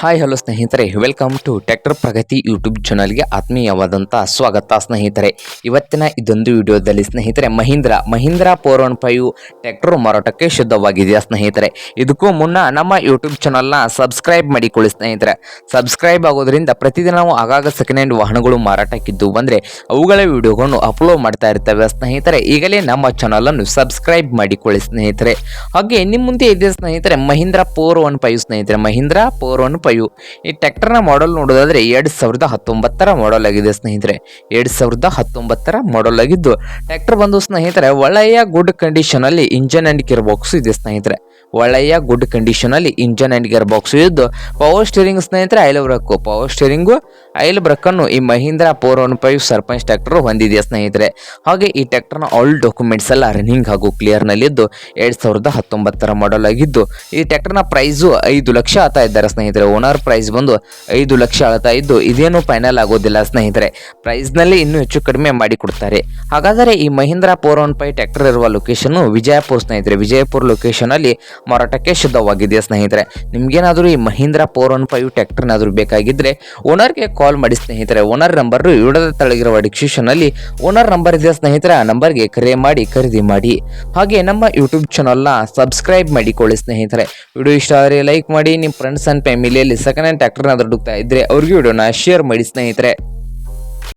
Hi hello ಸ್ನೇಹಿತರೆ welcome to tractor Pragati YouTube ಚಾನಲ್ಗೆ ಆತ್ಮೀಯವಾದಂಥ ಸ್ವಾಗತ ಸ್ನೇಹಿತರೆ. ಇವತ್ತಿನ ಇದೊಂದು ವಿಡಿಯೋದಲ್ಲಿ ಸ್ನೇಹಿತರೆ, Mahindra Mahindra four one five tractor ಮಾರಾಟಕ್ಕೆ ಶುದ್ಧವಾಗಿದೆಯಾ ಸ್ನೇಹಿತರೆ? ಇದಕ್ಕೂ ಮುನ್ನ ನಮ್ಮ ಯೂಟ್ಯೂಬ್ ಚಾನಲ್ನ ಸಬ್ಸ್ಕ್ರೈಬ್ ಮಾಡಿಕೊಳ್ಳಿ ಸ್ನೇಹಿತರೆ. ಸಬ್ಸ್ಕ್ರೈಬ್ ಆಗೋದ್ರಿಂದ ಪ್ರತಿದಿನ ನಾವು ಆಗಾಗ ಸೆಕೆಂಡ್ ಹ್ಯಾಂಡ್ ವಾಹನಗಳು ಮಾರಾಟಕ್ಕಿದ್ದು ಬಂದರೆ ಅವುಗಳ ವಿಡಿಯೋಗಳನ್ನು ಅಪ್ಲೋಡ್ ಮಾಡ್ತಾ ಇರ್ತವೆ ಸ್ನೇಹಿತರೆ. ಈಗಲೇ ನಮ್ಮ ಚಾನಲನ್ನು ಸಬ್ಸ್ಕ್ರೈಬ್ ಮಾಡಿಕೊಳ್ಳಿ ಸ್ನೇಹಿತರೆ. ಹಾಗೆ ನಿಮ್ಮ ಮುಂದೆ ಇದೆ ಸ್ನೇಹಿತರೆ, ಮಹೀಂದ್ರ ಫೋರ್ ಒನ್ ಫೈವ್ ಸ್ನೇಹಿತರೆ. ಮಹೀಂದ್ರ ಫೋರ್ ಒನ್ ಫೈವ್ ಈ ಟ್ರ್ಯಾಕ್ಟರ್ನ ಮಾಡೆಲ್ ನೋಡೋದಾದ್ರೆ ಎರಡು ಸಾವಿರದ ಹತ್ತೊಂಬತ್ತರ ಮಾಡೆಲ್ ಆಗಿದೆ ಸ್ನೇಹಿತರೆ. ಎರಡು ಸಾವಿರದ ಹತ್ತೊಂಬತ್ತರ ಮಾಡೆಲ್ ಆಗಿದ್ದು, ಟ್ರ್ಯಾಕ್ಟರ್ ಬಂದು ಸ್ನೇಹಿತರೆ, ಒಳ್ಳೆಯ ಗುಡ್ ಕಂಡೀಷನ್ ಅಲ್ಲಿ ಇಂಜನ್ ಅಂಡ್ ಗೇರ್ ಬಾಕ್ಸ್ ಇದೆ ಸ್ನೇಹಿತರೆ. ಒಳ್ಳೆಯ ಗುಡ್ ಕಂಡೀಷನ್ ಅಲ್ಲಿ ಇಂಜನ್ ಅಂಡ್ ಗೇರ್ ಬಾಕ್ಸ್ ಇದ್ದು ಪವರ್ ಸ್ಟೀರಿಂಗ್ ಸ್ನೇಹಿತರೆ oil brake power steering oil ಬ್ರಕ್ಕನ್ನು ಈ Mahindra four one five Sarpanch tractor ಹೊಂದಿದೆ ಸ್ನೇಹಿತರೆ. ಹಾಗೆ ಈ ಟ್ರ್ಯಾಕ್ಟರ್ನ ಆಲ್ ಡಾಕ್ಯುಮೆಂಟ್ಸ್ ಎಲ್ಲ ರನ್ನಿಂಗ್ ಹಾಗೂ ಕ್ಲಿಯರ್ ನಲ್ಲಿದ್ದು, ಎರಡ್ ಸಾವಿರದ ಹತ್ತೊಂಬತ್ತರ ಮಾಡೆಲ್ ಆಗಿದ್ದು, ಈ ಟ್ರ್ಯಾಕ್ಟರ್ನ ಪ್ರೈಸ್ ಐದು ಲಕ್ಷ ಆತ ಇದ್ದಾರೆ ಸ್ನೇಹಿತರೆ. ಓನರ್ ಪ್ರೈಸ್ ಬಂದು ಐದು ಲಕ್ಷ ಆಳ್ತಾ ಇದ್ದು ಇದೇನು ಫೈನಲ್ ಆಗೋದಿಲ್ಲ ಸ್ನೇಹಿತರೆ. ಪ್ರೈಸ್ನಲ್ಲಿ ಇನ್ನೂ ಹೆಚ್ಚು ಕಡಿಮೆ ಮಾಡಿಕೊಡ್ತಾರೆ ಹಾಗಾದರೆ ಈ Mahindra four one five tractor ಇರುವ ಲೊಕೇಶನ್ ವಿಜಯಪುರ ಸ್ನೇಹಿತರೆ. ವಿಜಯಪುರ ಲೊಕೇಶನ್ ಅಲ್ಲಿ ಮಾರಾಟಕ್ಕೆ ಶುದ್ಧವಾಗಿದೆ ಸ್ನೇಹಿತರೆ? ನಿಮ್ಗೇನಾದರೂ ಈ ಮಹೀಂದ್ರ ಫೋರ್ ಒನ್ ಫೈವ್ ಟ್ರ್ಯಾಕ್ಟರ್ನಾದರೂ ಬೇಕಾಗಿದ್ದರೆ ಓನರ್ಗೆ ಕಾಲ್ ಮಾಡಿ ಸ್ನೇಹಿತರೆ. ಓನರ್ ನಂಬರ್ ಇಡದ ತಳಗಿರುವ ಡಿಸ್ಕ್ರಿಪ್ಷನ್ ಅಲ್ಲಿ ಓನರ್ ನಂಬರ್ ಇದೆ ಸ್ನೇಹಿತರೆ? ಆ ನಂಬರ್ಗೆ ಕರೆ ಮಾಡಿ ಖರೀದಿ ಮಾಡಿ. ಹಾಗೆ ನಮ್ಮ ಯೂಟ್ಯೂಬ್ ಚಾನಲ್ನ ಸಬ್ಸ್ಕ್ರೈಬ್ ಮಾಡಿಕೊಳ್ಳಿ ಸ್ನೇಹಿತರೆ. ವಿಡಿಯೋ ಇಷ್ಟ ಆದರೆ ಲೈಕ್ ಮಾಡಿ ನಿಮ್ಮ ಫ್ರೆಂಡ್ಸ್ ಆ್ಯಂಡ್ ಫ್ಯಾಮಿಲಿಯಲ್ಲಿ ಸೆಕೆಂಡ್ ಹ್ಯಾಂಡ್ ಟ್ರ್ಯಾಕ್ಟರ್ನ ಹುಡುಕ್ತಾ ಇದ್ರೆ ಅವ್ರಿಗೂ ವಿಡಿಯೋನ ಶೇರ್ ಮಾಡಿ ಸ್ನೇಹಿತರೆ.